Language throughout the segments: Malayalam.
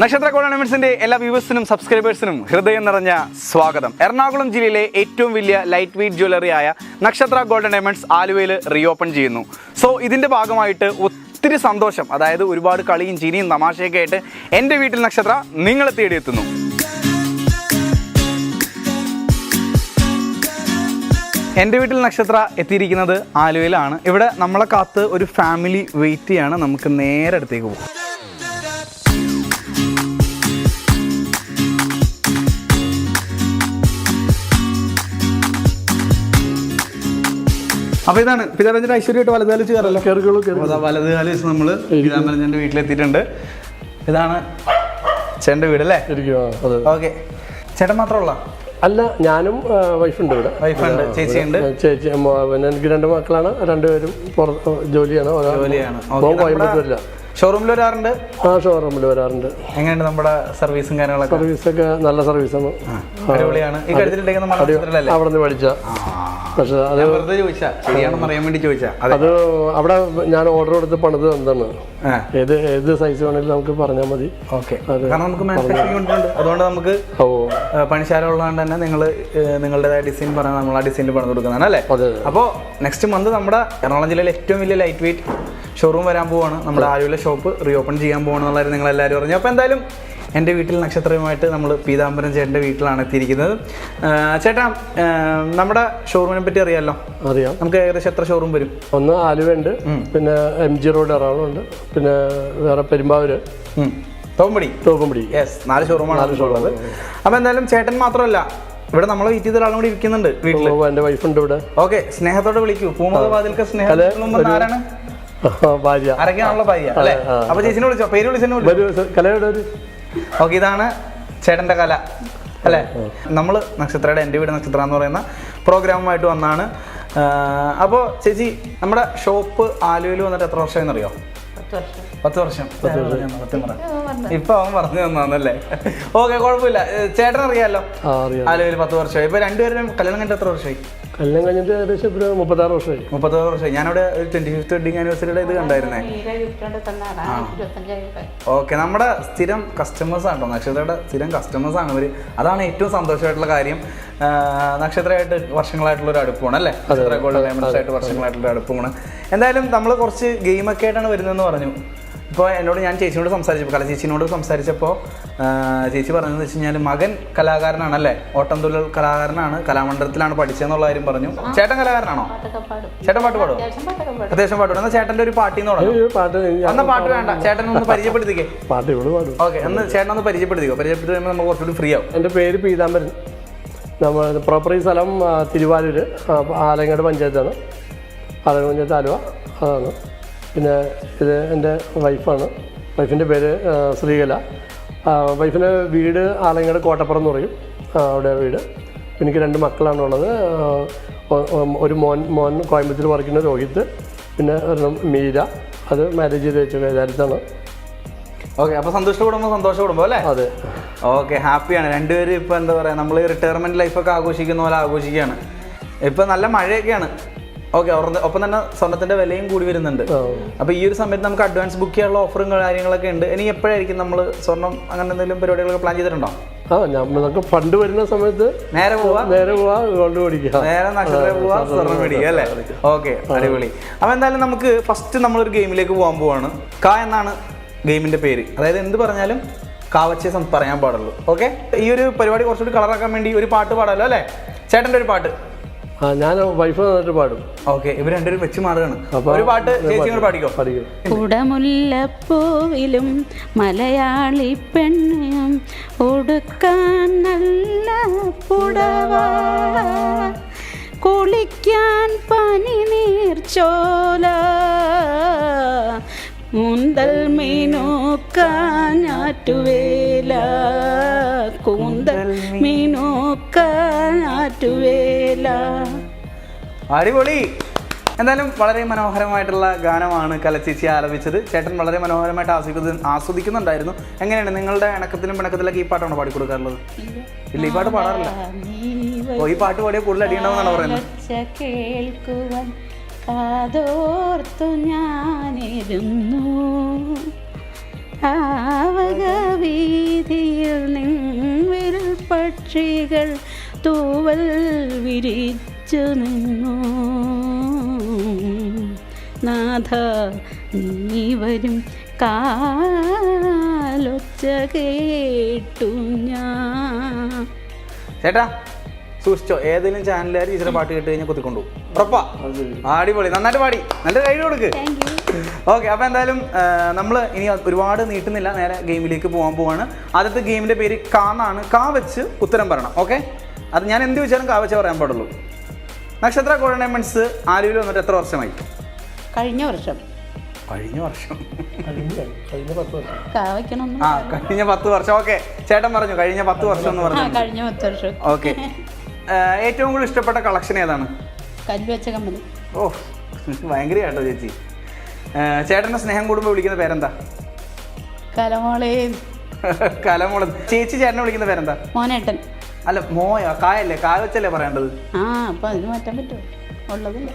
നക്ഷത്ര കോളണമെന്റ്സിന്റെ എല്ലാ വ്യൂവേഴ്സിനും സബ്സ്ക്രൈബേഴ്സിനും ഹൃദയം നിറഞ്ഞ സ്വാഗതം. എറണാകുളം ജില്ലയിലെ ഏറ്റവും വലിയ ലൈറ്റ് വെയിറ്റ് ജ്വല്ലറി ആയ നക്ഷത്ര ഗോൾഡൻ ഡയമണ്ട്സ് ആലുവയിൽ റീഓപ്പൺ ചെയ്യുന്നു. സോ ഇതിന്റെ ഭാഗമായിട്ട് ഒത്തിരി സന്തോഷം അതായത് ഒരുപാട് കളിയും ചിരിയും തമാശയൊക്കെ ആയിട്ട് എന്റെ വീട്ടിൽ നക്ഷത്ര നിങ്ങളെ തേടിയെത്തുന്നു എന്റെ വീട്ടിൽ നക്ഷത്ര എത്തിയിരിക്കുന്നത് ആലുവയിലാണ്. ഇവിടെ നമ്മളെ കാത്ത് ഒരു ഫാമിലി വെയിറ്റ് ചെയ്യാണ്. നമുക്ക് നേരെ അടുത്തേക്ക് പോകും അപ്പൊ ഇതാണ്. പിതാരഞ്ജന്റെ ഐശ്വര്യമായിട്ട് വലതുകാലം കയറല്ലോ അതാ വലതുകാലം നമ്മൾ പിതാമരഞ്ജന്റെ വീട്ടിലെത്തിയിട്ടുണ്ട്. ഇതാണ് ചേട്ടന്റെ വീട് അല്ലേ ഓക്കെ. ചേട്ടൻ മാത്രമുള്ള അല്ല ഞാനും വൈഫുണ്ട് ഇവിടെ. വൈഫുണ്ട് ചേച്ചിയുണ്ട്. ചേച്ചി പിന്നെ എനിക്ക് രണ്ട് മക്കളാണ്. രണ്ടുപേരും പുറത്ത് ജോലിയാണ്. ജോലിയാണ്. കോയമ്പത്തൂരില്ല ഷോറൂമിൽ വരാറുണ്ട്? ആ ഷോറൂമിൽ വരാറുണ്ട്. എങ്ങനെയുണ്ട് നമ്മുടെ സർവീസും കാര്യങ്ങളൊക്കെ? സർവീസൊക്കെ നല്ല സർവീസാണ് അടിപൊളിയാണ്. അവിടെ നിന്ന് പഠിച്ച പക്ഷെ അത് വെറുതെ ചോദിച്ചാ. ശരിയാണെന്ന് അറിയാൻ വേണ്ടി ചോദിച്ചാ. അതെ. അവിടെ ഞാൻ ഓർഡർ കൊടുത്ത് പണിത് എന്താണ് ഏത് ഏത് സൈസ് വേണമെങ്കിലും നമുക്ക് പറഞ്ഞാൽ മതി. ഓക്കെ. കാരണം നമുക്ക് മാനുഫാക്ചറിംഗ് ഉണ്ട് അതുകൊണ്ട് നമുക്ക് ഓ. പണിശാല ഉള്ളതുകൊണ്ട് തന്നെ നിങ്ങൾ നിങ്ങളുടേതായ ഡിസൈൻ പറഞ്ഞാൽ നമ്മൾ ആ ഡിസൈനിൽ പണിത് കൊടുക്കുന്നതാണ് അല്ലേ? അപ്പോൾ നെക്സ്റ്റ് മന്ത് നമ്മുടെ എറണാകുളം ജില്ലയിലെ ഏറ്റവും വലിയ ലൈറ്റ് വെയിറ്റ് ഷോറൂം വരാൻ പോവാണ്. നമ്മുടെ ആലുവിലെ ഷോപ്പ് റീ ഓപ്പൺ ചെയ്യാൻ പോകണമെന്നുള്ളത് നിങ്ങൾ എല്ലാവരും പറഞ്ഞു അപ്പോൾ എന്തായാലും എന്റെ വീട്ടിൽ നക്ഷത്രവുമായിട്ട് നമ്മൾ പീതാംബരം ചേട്ടന്റെ വീട്ടിലാണ് എത്തിയിരിക്കുന്നത്. ചേട്ടാ നമ്മുടെ ഷോറൂമിനെ പറ്റി അറിയാമല്ലോ അറിയാം. നമുക്ക് ഏകദേശം എത്ര ഷോറൂം വരും? ഒന്ന് ആലുവയുണ്ട് പിന്നെ എം ജി റോഡ് എറണാകുളമുണ്ട് പിന്നെ വേറെ പെരുമ്പാവൂര് തോമ്പടി തോമ്പടി യെസ് നാല് ഷോറൂമാണ് നാല് ഉള്ളത്. അപ്പോൾ എന്തായാലും ചേട്ടൻ മാത്രമല്ല ഇവിടെ നമ്മളെ വീട്ടിൽ ഒരാളും കൂടി ഇരിക്കുന്നുണ്ട് വീട്ടിൽ എന്റെ വൈഫ് ഉണ്ട് ഇവിടെ. ഓക്കെ സ്നേഹത്തോടെ വിളിക്കൂ. പൂമുഖ വാതിൽക്ക് സ്നേഹം ആരാണ്? ഭാര്യ. അരക്കാനുള്ള ഭാര്യ അല്ലേ? അപ്പൊ ചേച്ചിനെ വിളിച്ചോ? പേര് വിളിച്ചു? കലയുടെ ഒരു ഓക്കെ ഇതാണ് ചേട്ടന്റെ കല അല്ലേ? നമ്മൾ നക്ഷത്രയുടെ എന്റെ വീട് നക്ഷത്ര എന്ന് പറയുന്ന പ്രോഗ്രാമുമായിട്ട് വന്നാണ്. അപ്പോൾ ചേച്ചി നമ്മുടെ ഷോപ്പ് ആലുവയിൽ വന്നിട്ട് എത്ര വർഷമായി അറിയോ പത്ത് വർഷം. സത്യം വർഷം ഇപ്പൊ അവൻ പറഞ്ഞു തന്നാന്നല്ലേ? ഓക്കെ കുഴപ്പമില്ല. ചേട്ടൻ അറിയാലോ? ആലുവയിൽ പത്ത് വർഷമായി. ഇപ്പൊ രണ്ടുപേരും കല്യാണം കഴിഞ്ഞിട്ട് എത്ര വർഷമായി? കല്യാണം കഴിഞ്ഞിട്ട് ഏകദേശം ഒരു മുപ്പത്താറ് വർഷമായി. മുപ്പത്താറ് വർഷമായി. ഞാനവിടെ ഒരു ട്വന്റി ഫിഫ്ത്ത് വെഡിങ് ആനിവേഴ്സറിയുടെ ഇത് കണ്ടായിരുന്നേ. ഓക്കെ നമ്മുടെ സ്ഥിരം കസ്റ്റമേഴ്സ് ആണ് കേട്ടോ നക്ഷത്രയുടെ സ്ഥിരം കസ്റ്റമേഴ്സ് ആണ് അവർ അതാണ് ഏറ്റവും സന്തോഷമായിട്ടുള്ള കാര്യം. നക്ഷത്രമായിട്ട് വർഷങ്ങളായിട്ടുള്ള ഒരു അടുപ്പമാണ് അല്ലേ? നക്ഷത്ര ഗോൾഡ് ഡയമണ്ട്സ് ആയിട്ട് വർഷങ്ങളായിട്ടുള്ള അടുപ്പമാണ്. എന്തായാലും നമ്മൾ കുറച്ച് ഗെയിമൊക്കെ ആയിട്ടാണ് വരുന്നതെന്ന് പറഞ്ഞു. ഇപ്പോൾ എന്നോട് ഞാൻ ചേച്ചിയോട് സംസാരിച്ചപ്പോൾ കല ചേച്ചിനോട് സംസാരിച്ചപ്പോൾ ചേച്ചി പറഞ്ഞതെന്ന് വെച്ച് കഴിഞ്ഞാൽ മകൻ കലാകാരനാണ് കലാകാരനാണല്ലേ ഓട്ടംതുള്ളൽ കലാകാരനാണ് കലാമണ്ഡലത്തിലാണ് പഠിച്ചതെന്നുള്ള കാര്യം പറഞ്ഞു. ചേട്ടൻ കലാകാരനാണോ? ചേട്ടൻ പാട്ട് പാടുമോ അത്യാവശ്യം പാട്ട് പാടും. എന്നാൽ ചേട്ടന്റെ ഒരു പാട്ടിൽ നിന്ന് ഈ പാട്ട് പാട്ട് വേണ്ട. ചേട്ടൻ ഒന്ന് പരിചയപ്പെടുത്തിക്കേ. പാടും. ഓക്കെ ഒന്ന് ചേട്ടൻ ഒന്ന് പരിചയപ്പെടുത്തിക്കോ. പരിചയപ്പെടുത്തി കഴിയുമ്പോൾ നമുക്ക് കുറച്ചുകൂടി ഫ്രീ ആവും. എന്റെ പേര് പീതാംബരൻ. നമ്മൾ പ്രോപ്പർ ഈ സ്ഥലം തിരുവാലൂർ ആലങ്ങാട് പഞ്ചായത്താണ്. ആലങ്ങാട് പഞ്ചായത്ത് ആലുവ. അതാണ്. പിന്നെ ഇത് എന്റെ വൈഫാണ് വൈഫിന്റെ പേര് ശ്രീകല. വൈഫിന്റെ വീട് ആലങ്ങാട് കോട്ടപ്പുറം എന്ന് പറയും. അവിടെ വീട്. എനിക്ക് രണ്ട് ഒ- ഒ- ഒരു മോൻ മോൻ കോയമ്പത്തൂർ വർക്കുന്ന രോഹിത് പിന്നെ ഒരെണ്ണം മീര. അത് മാരേജ് ചെയ്ത് വെച്ച വിചാരിച്ചാണ് ഓക്കെ അപ്പോൾ സന്തോഷ കുടുംബം സന്തോഷ കുടുംബം അല്ലേ? അതെ. ഓക്കെ ഹാപ്പിയാണ് രണ്ടുപേരും ഇപ്പോൾ എന്താ പറയുക നമ്മൾ റിട്ടയർമെന്റ് ലൈഫൊക്കെ ആഘോഷിക്കുന്ന പോലെ ആഘോഷിക്കുകയാണ്. ഇപ്പോൾ നല്ല മഴയൊക്കെയാണ്. ഓക്കെ ഒപ്പം തന്നെ സ്വർണത്തിന്റെ വിലയും കൂടി വരുന്നുണ്ട്. അപ്പൊ ഈ ഒരു സമയത്ത് നമുക്ക് അഡ്വാൻസ് ബുക്ക് ചെയ്യാനുള്ള ഓഫറും കാര്യങ്ങളൊക്കെ ഉണ്ട്. ഇനി എപ്പോഴായിരിക്കും നമ്മൾ സ്വർണം അങ്ങനെ എന്തെങ്കിലും പരിപാടികളൊക്കെ പ്ലാൻ ചെയ്തിട്ടുണ്ടോ? ആ നമുക്ക് ഫണ്ട് വരുന്ന സമയത്ത് നേരെ പോവാ? നേരെ പോവാ ഗോൾഡ് നേരെ നക്ഷത്ര പോവാ സ്വർണം മേടിക്കുക അല്ലേ? ഓക്കെ അടിപൊളി. അപ്പൊ എന്തായാലും നമുക്ക് ഫസ്റ്റ് നമ്മളൊരു ഗെയിമിലേക്ക് പോകാൻ പോവാണ്. ക എന്നാണ് ഗെയിമിന്റെ പേര്. അതായത് എന്ത് പറഞ്ഞാലും കാവച്ചേ പറയാൻ പാടുള്ളൂ. ഓക്കെ ഈ ഒരു പരിപാടി കുറച്ചുകൂടി കളറാക്കാൻ വേണ്ടി ഒരു പാട്ട് പാടാലോ അല്ലേ? ചേട്ടന്റെ ഒരു പാട്ട്. ആ ഞാൻ വൈഫ് നന്നായിട്ട് പാടും. ഓക്കെ ഇവർ രണ്ടുപേരും വെച്ച് മാറുകയാണ്. ഒരു പാട്ട് ചേച്ചി കൂടെ പാടിക്കോ? കുടമുല്ലപ്പൂവിലും മലയാളി പെണ്ണും ഉടുക്കാൻ നല്ല പുടവ. കുളിക്കാൻ പനി നീർച്ചോല മുന്തൽ മീനോക്കാൻ ആറ്റുവേല കൂന്തൽ മീനോക്കാൻ ആറ്റുവേല അടിപൊളി. എന്തായാലും വളരെ മനോഹരമായിട്ടുള്ള ഗാനമാണ് കലച്ചേച്ചി ആലപിച്ചത്. ചേട്ടൻ വളരെ മനോഹരമായിട്ട് ആസ്വദിക്കുന്ന ആസ്വദിക്കുന്നുണ്ടായിരുന്നു. എങ്ങനെയാണ് നിങ്ങളുടെ ഇണക്കത്തിലും പിണക്കത്തിലൊക്കെ ഈ പാട്ടാണോ പാടി കൊടുക്കാറുള്ളത് ഇല്ല ഈ പാട്ട് പാടാറില്ല. ഓ ഈ പാട്ട് പാടിയ കൂടുതൽ അടിയുണ്ടാവുന്നാണ് പറയുന്നത്? പക്ഷികൾ തൂവൽ വിരിച്ചു നിന്നു നാഥ നീ വരും. കാലൊച്ച കേട്ടു ഞാൻ. ചേട്ടാ സൂക്ഷിച്ചോ. ഏതെങ്കിലും ചാനലുകാർ ടീച്ചറെ പാട്ട് കേട്ട് കഴിഞ്ഞാൽ കുത്തിക്കൊണ്ടു ഉറപ്പാ. അടിപൊളി. നന്നായിട്ട് പാടി. നല്ല കൈ കൊടുക്ക്. ഓക്കെ അപ്പോൾ എന്തായാലും നമ്മൾ ഇനി ഒരുപാട് നീട്ടുന്നില്ല. നേരെ ഗെയിമിലേക്ക് പോകാൻ പോവാണ്. ആദ്യത്തെ ഗെയിമിന്റെ പേര് കാ എന്നാണ് കാ വെച്ച് ഉത്തരം പറയണം. ഓക്കെ? അത് ഞാൻ എന്ത് ചോദിച്ചാലും കാ വെച്ചേ പറയാൻ പാടുള്ളൂ. നക്ഷത്ര കോർഡിനേമെന്റ്സ് ആലുവിൽ വന്നിട്ട് എത്ര വർഷമായി? കഴിഞ്ഞ വർഷം. കഴിഞ്ഞ വർഷം. ആ കഴിഞ്ഞ പത്ത് വർഷം. ഓക്കെ ചേട്ടൻ പറഞ്ഞു കഴിഞ്ഞ പത്ത് വർഷം എന്ന് പറഞ്ഞു. കഴിഞ്ഞ പത്ത് വർഷം. ഓക്കെ. ഏറ്റവും കൂടുതൽ ഇഷ്ടപ്പെട്ട കളക്ഷൻ ഏതാണ്? കല്ലുവച്ച കമ്പനി ഓ ഭയങ്കര കേട്ടോ ചേച്ചി ചേട്ടന്റെ ചേട്ടന്റെ സ്നേഹം കൂടുമ്പോൾ വിളിക്കുന്ന പേരെന്താ? കലമോളെ. കലമോള. ചേച്ചി ചേട്ടനെ വിളിക്കുന്ന പേരെന്താ? മോനേട്ടൻ. അല്ല മോയോ കായല്ലേ? കായ വെച്ചല്ലേ പറയേണ്ടത്? ആ അപ്പം അതിന് മാറ്റാൻ പറ്റുമോ? ഉള്ളതില്ല.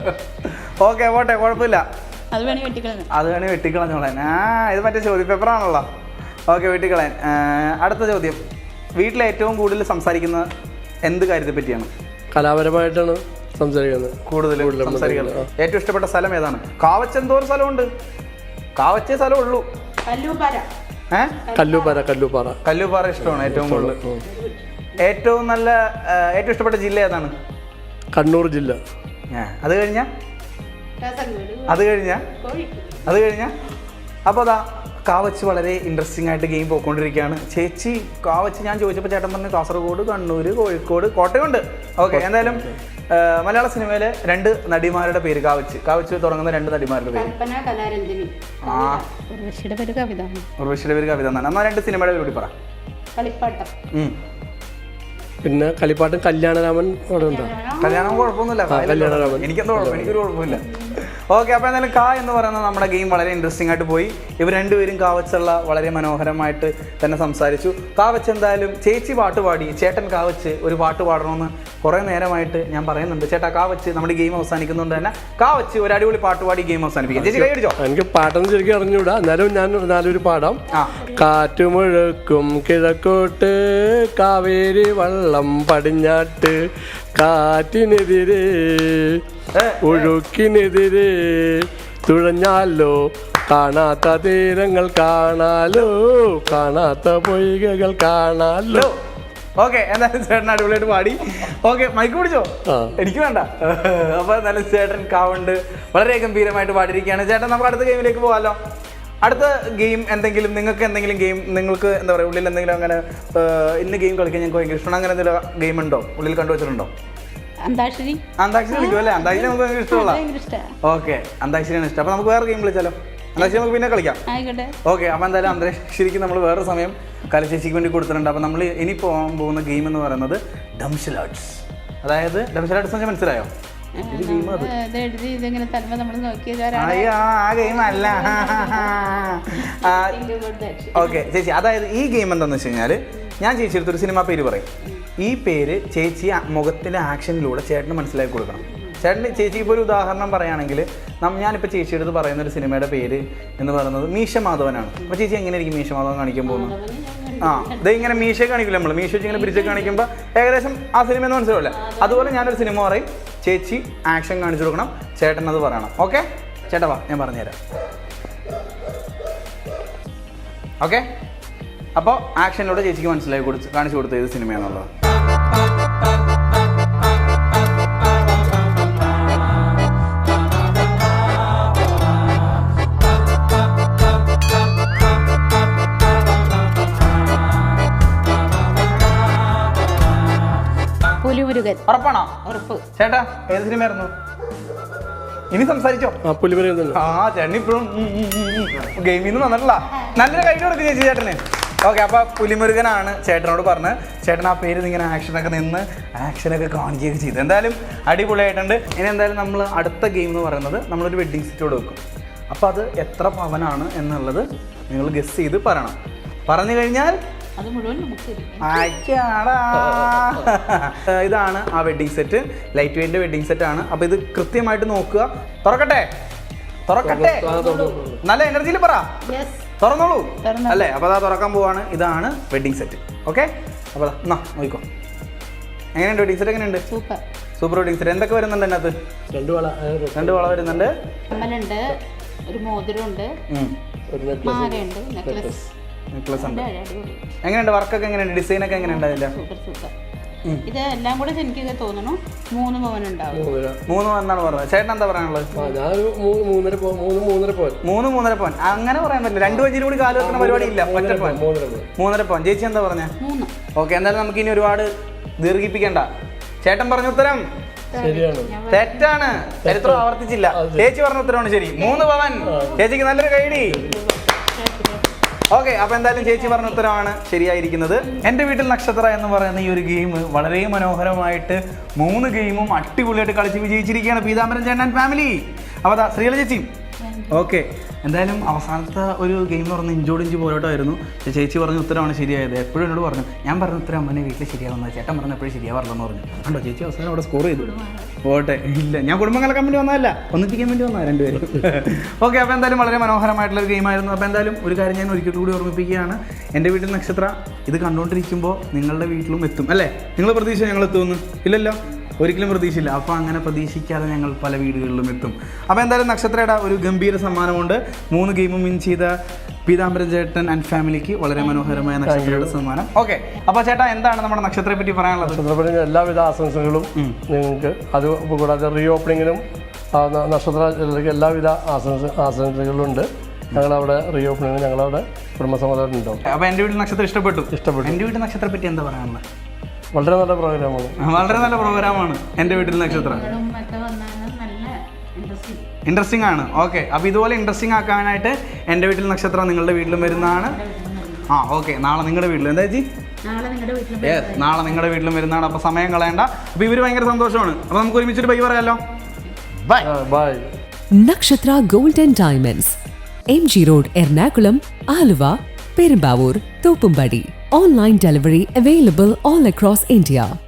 ഓക്കെ പോട്ടെ കുഴപ്പമില്ല. അത് വേണേ വെട്ടിക്കളഞ്ഞു. അത് വേണേ വെട്ടിക്കളഞ്ഞോളാൻ ആ ഇത് മറ്റേ ചോദ്യ പേപ്പറാണല്ലോ. ഓക്കെ വെട്ടിക്കളയാൻ. അടുത്ത ചോദ്യം. വീട്ടിലെ ഏറ്റവും കൂടുതൽ സംസാരിക്കുന്ന എന്ത് കാര്യത്തെ പറ്റിയാണ്? കലാപരമായിട്ടാണ് സംസാരിക്കുന്നത്. കൂടുതൽ സംസാരിക്കുന്നത്. ഏറ്റവും ഇഷ്ടപ്പെട്ട സ്ഥലം ഏതാണ്? കാവച്ചെന്തോ എന്തോരം സ്ഥലമുണ്ട്. കാവച്ചേ സ്ഥലമുള്ളൂ. കല്ലൂപ്പാര. ഏ? കല്ലൂപ്പാറ കല്ലൂപ്പാറ. കല്ലുപാറ ഇഷ്ടമാണ് ഏറ്റവും കൂടുതൽ. ഏറ്റവും നല്ല ഏറ്റവും ഇഷ്ടപ്പെട്ട ജില്ല ഏതാണ്? കണ്ണൂർ ജില്ല. ആ, അത് കഴിഞ്ഞ? അത് കഴിഞ്ഞ? കോഴിക്കോട്. അത് കഴിഞ്ഞ? അപ്പോൾ അതാ കാവച്ച് വളരെ ഇൻട്രസ്റ്റിംഗ് ആയിട്ട് ഗെയിം പോയിക്കൊണ്ടിരിക്കുകയാണ്. ചേച്ചി കാവച്ച് ഞാൻ ചോദിച്ചപ്പോൾ ചേട്ടൻ പറഞ്ഞു കാസർഗോഡ് കണ്ണൂർ കോഴിക്കോട് കോട്ടയമുണ്ട്. ഓക്കെ എന്തായാലും മലയാള സിനിമയിലെ രണ്ട് നടിമാരുടെ പേര് കാവച്ച്. കാവച്ച് തുടങ്ങുന്ന രണ്ട് നടിമാരുടെ പേര്. ആ. ഉർവശിയുടെ പേര് കവിത. ഉർവശിയുടെ പേര് കവിത എന്നാണ്. എന്നാൽ രണ്ട് സിനിമയുടെ പേര് കൂടി പറ. കളിപ്പാട്ടം. പിന്നെ കളിപ്പാട്ടും കല്യാണരാമൻ കല്യാണം കുഴപ്പമൊന്നുമില്ല. കല്യാണരാമൻ. എനിക്കെന്തോ കുഴപ്പം എനിക്കൊരു കുഴപ്പമില്ല. ഓക്കെ അപ്പോൾ എന്തായാലും കാ എന്ന് പറയുന്ന നമ്മുടെ ഗെയിം വളരെ ഇൻട്രസ്റ്റിംഗ് ആയിട്ട് പോയി. ഇവർ രണ്ടുപേരും കാവച്ചുള്ള വളരെ മനോഹരമായിട്ട് തന്നെ സംസാരിച്ചു. കാവച്ച് എന്തായാലും ചേച്ചി പാട്ട് പാടി ചേട്ടൻ കാവച്ച് ഒരു പാട്ട് പാടണമെന്ന് കുറേ നേരമായിട്ട് ഞാൻ പറയുന്നുണ്ട്. ചേട്ടാ കാവച്ച് നമ്മുടെ ഗെയിം അവസാനിക്കുന്നുണ്ട് തന്നെ കാവച്ച് ഒരു അടിപൊളി പാട്ട് പാടി ഗെയിം അവസാനിപ്പിക്കാം. ചേച്ചി കൈ എനിക്ക് പാട്ടെന്ന് ശരിക്കും അറിഞ്ഞൂടാ. എന്നാലും ഞാൻ നാലൊരു പാടാം. ആ. കാറ്റുമുഴക്കും കിഴക്കോട്ട് കാവേരി വള്ളം പടിഞ്ഞാട്ട് കാറ്റിനെതിരെ ഒഴുക്കിനെതിരെ തുഴഞ്ഞാലോ? കാണാത്ത തീരങ്ങൾ കാണാലോ? കാണാത്ത പൊയ്കകൾ കാണാലോ? ഓക്കെ എന്തായാലും ചേട്ടൻ അടിപൊളിയായിട്ട് പാടി. ഓക്കെ മൈക്ക് പിടിച്ചോ. എനിക്ക് വേണ്ട. അപ്പൊ എന്തായാലും ചേട്ടൻ കാവുണ്ട്. വളരെ ഗംഭീരമായിട്ട് പാടിയിരിക്കുകയാണ്. ചേട്ടൻ നമുക്ക് അടുത്ത ഗെയിമിലേക്ക് പോകാമല്ലോ അടുത്ത ഗെയിം എന്തെങ്കിലും നിങ്ങൾക്ക് എന്തെങ്കിലും ഗെയിം നിങ്ങൾക്ക് എന്താ പറയുക ഉള്ളിൽ എന്തെങ്കിലും അങ്ങനെ ഇന്ന് ഗെയിം കളിക്കാൻ ഞങ്ങൾക്ക് ഭയങ്കര ഇഷ്ടമാണ്. അങ്ങനെ എന്തെങ്കിലും ഗെയിം ഉണ്ടോ? ഉള്ളിൽ കണ്ടുവച്ചിട്ടുണ്ടോ അന്താക്ഷരി. അന്താക്ഷരി കളിക്കും അല്ലേ? അന്താക്ഷരി നമുക്ക് ഭയങ്കര ഇഷ്ടമുള്ള ഓക്കെ അന്താക്ഷരിയാണ് ഇഷ്ടം. അപ്പോൾ നമുക്ക് വേറെ ഗെയിം കളിച്ചാലോ? അന്താക്ഷരി നമുക്ക് പിന്നെ കളിക്കാം. ഓക്കെ അപ്പോൾ എന്തായാലും അന്താക്ഷരിക്ക് നമ്മൾ വേറെ സമയം കലശേഷിക്ക് വേണ്ടി കൊടുത്തിട്ടുണ്ട്. അപ്പോൾ നമ്മൾ ഇനി പോകാൻ പോകുന്ന ഗെയിം എന്ന് പറയുന്നത് ഡംഷലാട്സ് അതായത് ഡംഷലാട്സ് എന്ന് മനസ്സിലായോ? അത് ഇത് എഴുതി ഇതിങ്ങനെ തലമ നമ്മൾ നോക്കിയത് അയ്യോ ആ ഗെയിം അല്ല. ഓക്കെ ചേച്ചി അതായത് ഈ ഗെയിം എന്താണെന്ന് വെച്ച് കഴിഞ്ഞാൽ ഞാൻ ചേച്ചി എടുത്തൊരു സിനിമ പേര് പറയും. ഈ പേര് ചേച്ചി മുഖത്തിലെ ആക്ഷനിലൂടെ ചേട്ടന് മനസ്സിലാക്കി കൊടുക്കണം. ചേട്ടന് ചേച്ചി ഇപ്പോൾ ഒരു ഉദാഹരണം പറയുകയാണെങ്കിൽ ഞാനിപ്പോൾ ചേച്ചിയുടെ അടുത്ത് പറയുന്ന ഒരു സിനിമയുടെ പേര് എന്ന് പറയുന്നത് മീശ മാധവനാണ് അപ്പോൾ ചേച്ചി എങ്ങനെയായിരിക്കും മീശ മാധവൻ കാണിക്കാൻ പോകുന്നത്? ആ ഇങ്ങനെ മീശ കാണിക്കില്ല നമ്മൾ മീശ വെച്ച് ഇങ്ങനെ പിരിച്ച് കാണിക്കുമ്പോൾ ഏകദേശം ആ സിനിമ എന്ന് മനസ്സിലാവില്ല അതുപോലെ ഞാനൊരു സിനിമ പറയും. ചേച്ചി ആക്ഷൻ കാണിച്ചു കൊടുക്കണം. ചേട്ടൻ അത് പറയണം. ഓക്കെ ചേട്ടാ വാ ഞാൻ പറഞ്ഞുതരാം. ഓക്കെ അപ്പോൾ ആക്ഷനിലൂടെ ചേച്ചിക്ക് മനസ്സിലായി കൊടുത്ത് കാണിച്ചു കൊടുത്ത ഏത് സിനിമയാണെന്നുള്ളത് പുലിമുരുകൻ ഉറപ്പാണോ? ഉറപ്പ്. ചേട്ടാ ഏത് സിനിമയായിരുന്നു? ഇനി സംസാരിച്ചോ? ആ പുലിമരം ആ ചേട്ടൻ ഇപ്പോഴും ഗെയിമിൽ നിന്ന് വന്നിട്ടില്ല. നല്ലൊരു കൈ കൊടുക്കും ചേച്ചി ചേട്ടന്. ഓക്കെ അപ്പൊ പുലിമുരുകനാണ് ചേട്ടനോട് പറഞ്ഞ് ചേട്ടൻ ആ പേര് ഇങ്ങനെ ആക്ഷനൊക്കെ നിന്ന് ആക്ഷനൊക്കെ കാണിക്കുകയൊക്കെ ചെയ്തു. എന്തായാലും അടിപൊളിയായിട്ടുണ്ട്. ഇനി എന്തായാലും നമ്മൾ അടുത്ത ഗെയിം എന്ന് പറയുന്നത് നമ്മളൊരു വെഡ്ഡിങ് സെറ്റോട് വെക്കും. അപ്പോൾ അത് എത്ര പവനാണ് എന്നുള്ളത് നിങ്ങൾ ഗസ് ചെയ്ത് പറയണം. പറഞ്ഞു കഴിഞ്ഞാൽ അത് മുഴുവൻ. ഇതാണ് ആ വെഡിങ് സെറ്റ് ലൈറ്റ് വെയിന്റെ വെഡിങ് സെറ്റ് ആണ്. അപ്പൊ ഇത് കൃത്യമായിട്ട് നോക്കുക. തുറക്കട്ടെ? തുറക്കട്ടെ? നല്ല എനർജിയിൽ പറ. തുറന്നോളൂ. തുറന്നോ. അല്ലേ? അപ്പൊ അതാ തുറക്കാൻ പോവാണ്. ഇതാണ് വെഡിങ് സെറ്റ് ഓക്കെ അപ്പോൾ എന്നാ നോക്കിക്കോ. എങ്ങനെയുണ്ട് ടീച്ചർ എങ്ങനെയുണ്ട്? സൂപ്പർ സൂപ്പർ സെറ്റ് എന്തൊക്കെ വരുന്നുണ്ട് അതിനകത്ത്? രണ്ട് വള രണ്ട് വള വരുന്നുണ്ട്. ഒരു മോതിരമുണ്ട് മാലയുണ്ട് നെക്ലസ് നെക്ലസ് ഉണ്ട്. എങ്ങനെയുണ്ട് വർക്കൊക്കെ എങ്ങനെയുണ്ട്? ഡിസൈൻ ഒക്കെ എങ്ങനെയുണ്ട് സൂപ്പർ സൂപ്പർ. ഇത് എല്ലാം കൂടെ എനിക്ക് തോന്നുന്നു മൂന്ന് പവൻ ഉണ്ടാവും. മൂന്നര മൂന്ന് എന്നാണ് പറഞ്ഞത്. ചേട്ടൻ എന്താ പറയാനുള്ളത്? മൂന്നര പോ മൂന്ന് മൂന്നര പോയി മൂന്ന് മൂന്നര പോൻ അങ്ങനെ പറയാൻ പറ്റില്ല. രണ്ടു വഞ്ചിയിൽ കൂടി കാലു വെക്കുന്ന പരിപാടി ഇല്ല ഒറ്റ പോൻ മൂന്നര പവൻ. പോൻ ചേച്ചി എന്താ പറഞ്ഞ? ഓക്കെ എന്തായാലും നമുക്ക് ഇനി ഒരുപാട് ദീർഘിപ്പിക്കണ്ട. ചേട്ടൻ പറഞ്ഞ ഉത്തരം? ശരിയാണ്. തെറ്റാണ്. ചരിത്രം ആവർത്തിച്ചില്ല. ചേച്ചി പറഞ്ഞ ഉത്തരമാണ് ശരി. മൂന്ന് പവൻ ചേച്ചിക്ക് നല്ലൊരു കൈഡി ഓക്കെ അപ്പൊ എന്തായാലും ചേച്ചി പറഞ്ഞ ഉത്തരമാണ് ശരിയായിരിക്കുന്നത്. എന്റെ വീട്ടിൽ നക്ഷത്ര എന്ന് പറയുന്ന ഈ ഒരു ഗെയിം വളരെ മനോഹരമായിട്ട് മൂന്ന് ഗെയിമും അടിപൊളിയായിട്ട് കളിച്ച് വിജയിച്ചിരിക്കുകയാണ് പീതാംബരൻ ചേട്ടൻ ഫാമിലി അപ്പൊ അതാ ശ്രീല ചേച്ചി. ഓക്കെ എന്തായാലും അവസാനത്തെ ഒരു ഗെയിം എന്ന് പറഞ്ഞാൽ ഇഞ്ചോട് ഇഞ്ച് പോരാട്ടമായിരുന്നു. ചേച്ചി പറഞ്ഞ ഉത്തരമാണ് ശരിയായത്. എപ്പോഴും എന്നോട് പറഞ്ഞു ഞാൻ പറഞ്ഞ ഉത്തരം അമ്മനെ വീട്ടിൽ ശരിയാവുന്നത് ചേട്ടൻ പറഞ്ഞ എപ്പോഴും ശരിയാവാറില്ലെന്ന് പറഞ്ഞു. കണ്ടോ ചേച്ചി അവസാനം അവിടെ സ്കോർ ചെയ്തു. പോട്ടെ. ഇല്ല ഞാൻ കുടുംബങ്ങളൊക്കെ വേണ്ടി വന്നതല്ല. ഒന്നിപ്പിക്കാൻ വേണ്ടി വന്നതാണ് രണ്ടുപേരും. ഓക്കെ അപ്പോൾ എന്തായാലും വളരെ മനോഹരമായിട്ടുള്ള ഒരു ഗെയിമായിരുന്നു അപ്പോൾ എന്തായാലും ഒരു കാര്യം ഞാൻ ഒരിക്കൽ കൂടി ഓർമ്മിപ്പിക്കുകയാണ്. എന്റെ വീട്ടിൽ നക്ഷത്ര ഇത് കണ്ടുകൊണ്ടിരിക്കുമ്പോൾ നിങ്ങളുടെ വീട്ടിലും എത്തും. അല്ലേ? നിങ്ങൾ പ്രതീക്ഷ ഞങ്ങൾ എത്തുമെന്ന്? ഇല്ലല്ലോ? ഒരിക്കലും പ്രതീക്ഷയില്ല. അപ്പോൾ അങ്ങനെ പ്രതീക്ഷിക്കാതെ ഞങ്ങൾ പല വീടുകളിലും എത്തും. അപ്പോൾ എന്തായാലും നക്ഷത്രയുടെ ഒരു ഗംഭീര സമ്മാനമുണ്ട്. മൂന്ന് ഗെയിമും വിൻ ചെയ്ത പീതാംബരൻ ചേട്ടൻ ആൻഡ് ഫാമിലിക്ക് വളരെ മനോഹരമായ നക്ഷത്രയുടെ സമ്മാനം. ഓക്കെ അപ്പോൾ ചേട്ടാ എന്താണ് നമ്മുടെ നക്ഷത്രയെ പറ്റി പറയാനുള്ളത്? നക്ഷത്രപ്പണിന് എല്ലാവിധ ആശംസകളും നിങ്ങൾക്ക്. അത് കൂടാതെ റീ ഓപ്പണിങ്ങിനും നക്ഷത്ര എല്ലാവിധ ആശംസ ആശംസകളും ഉണ്ട് ഞങ്ങളവിടെ റീ ഓപ്പണിങ്ങിന് ഞങ്ങളവിടെ കുടുംബസമാധാനം ഉണ്ടാവും അപ്പോൾ എന്റെ വീട്ടിൽ നക്ഷത്രം ഇഷ്ടപ്പെട്ടു. ഇഷ്ടപ്പെട്ടു. എന്റെ വീട്ടിൽ നക്ഷത്രത്തെ പറ്റി എന്താ പറയാനുള്ളത്? വളരെ നല്ല പ്രോഗ്രാമാണ് വളരെ നല്ല പ്രോഗ്രാമാണ് എന്റെ വീട്ടിൽ നക്ഷത്രം. ഒക്കെ വന്നാണ് നല്ല ഇൻട്രസ്റ്റിംഗ് ആണ്. ഓക്കെ അപ്പോൾ ഇതുപോലെ ഇൻട്രസ്റ്റിംഗ് ആക്കാനായിട്ട് എന്റെ വീട്ടിൽ നക്ഷത്രം നിങ്ങളുടെ വീട്ടിലും വരുന്നതാണ്. ആ ഓക്കെ നാളെ നിങ്ങളുടെ വീട്ടിൽ എന്താ ചേച്ചി? നാളെ നിങ്ങളുടെ വീട്ടിൽ നാളെ നിങ്ങളുടെ വീട്ടിലും വരുന്നതാണ്. അപ്പോൾ സമയം കളയണ്ട. അപ്പോൾ ഇവർ ഭയങ്കര സന്തോഷമാണ്. അപ്പോൾ നമുക്ക് ഒരുമിച്ചൊരു ബൈ പറയാമല്ലോ bye bye Nakshatra golden diamonds. M G road Ernakulam Aluva Perumbavoor Thoppambadi. Online delivery available all across India.